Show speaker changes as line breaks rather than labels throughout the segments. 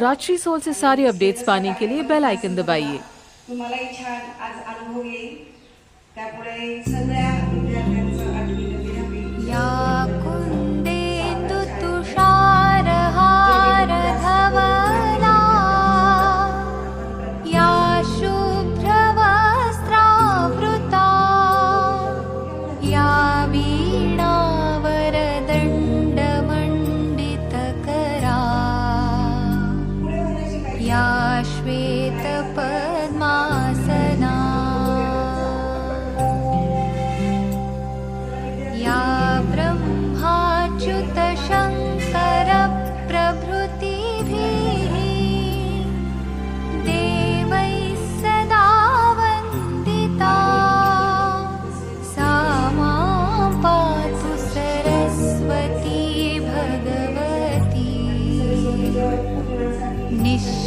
Rajshri soul से सारे updates पाने के लिए बेल आइकन दबाइए।
तुम्हालाही छान आज अनुभव येईल त्यापुढे सगळ्या विद्यार्थ्यांचं आठवी नववी
सरस्वती भगवती. निःशेषजाड्यापहा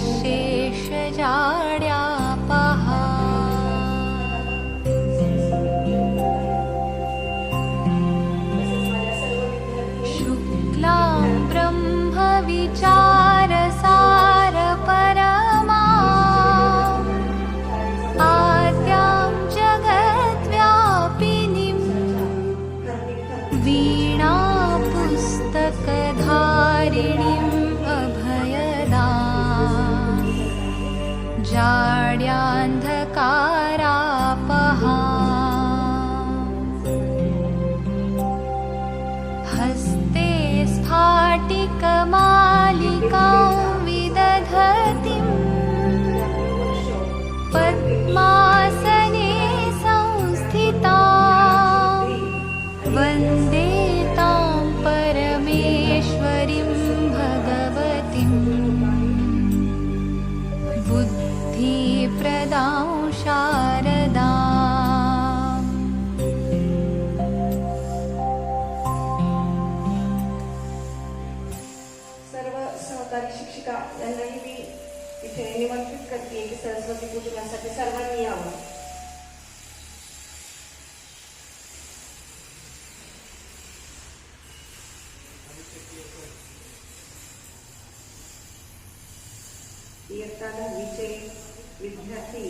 हस्ते स्फाटिकमालिकां विदधतीम् पद्मासने संस्थिता। वन्दे तां परमेश्वरीं भगवतीम् बुद्धिप्रदां शारदाम्
सहकारी शिक्षिका यांनाही मी इथे निमंत्रित करते की सरस्वती पूजनासाठी सर्वांनी यावं. इयत्ता दहावीचे विद्यार्थी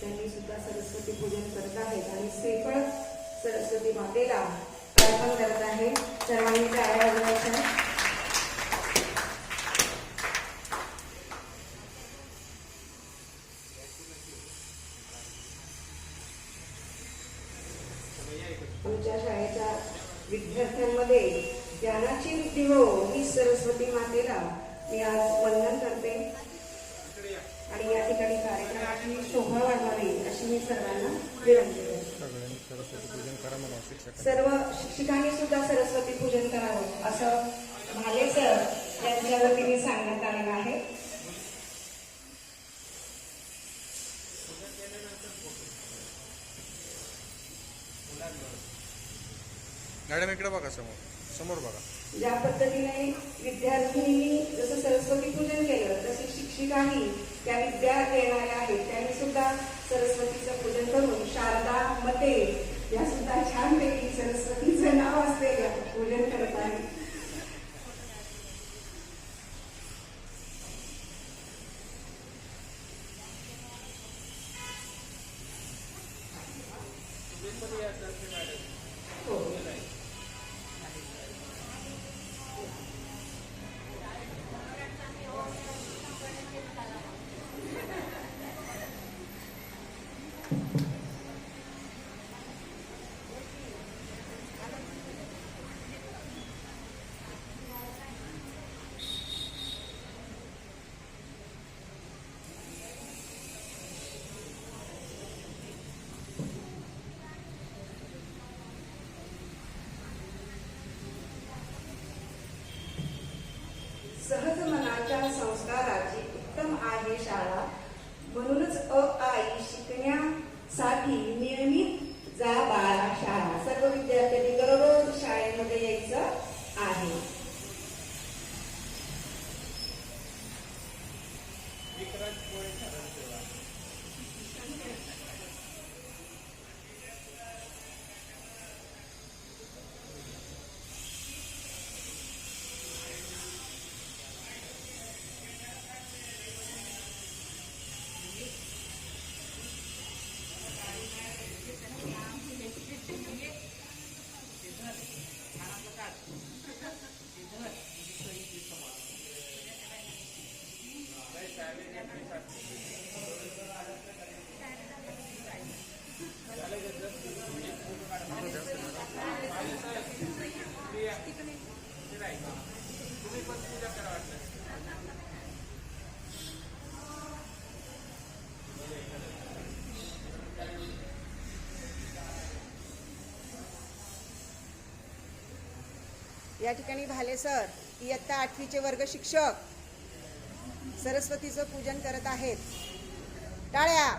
त्यांनी सुद्धा सरस्वती पूजन करत आहेत आणि सेफळ सरस्वती मातेला अर्पण करत आहे. सर्वांनी टाळ्या आमच्या शाळेच्या विद्यार्थ्यांमध्ये ज्ञानाची वृद्धी हो ही सरस्वती मातेला मी आज वंदन करते. आणि या ठिकाणी कार्यक्रमाची शोभा वाढवावी अशी मी सर्वांना विनंती करते. सर्व शिक्षकांनी सुद्धा सरस्वती पूजन करावं असं भाले सर यांच्या वतीने सांगण्यात आलेलं आहे.
मॅडम इकडे बघा समोर. समोर बघा.
ज्या पद्धतीने विद्यार्थ्यांनी जसं सरस्वती पूजन केलं तशी शिक्षिकांनी त्या विद्या देणाऱ्या आहेत त्यांनी सुद्धा सरस्वतीचं पूजन करून शारदा मते या सुद्धा छानपैकी सरस्वतीचं नाव असलेलं पूजन करत आहेत हो. सहज मनाच्या संस्काराची उत्तम आहे शाळा. म्हणूनच अ आई शिकण्यासाठी नियमित जा बाळा शाळा. सर्व विद्यार्थ्यांनी दररोज शाळेमध्ये यायचं आहे. या ठिकाणी भाले सर इयत्ता आठवीचे वर्ग शिक्षक. सरस्वतीचं पूजन करत आहेत. टाळ्या!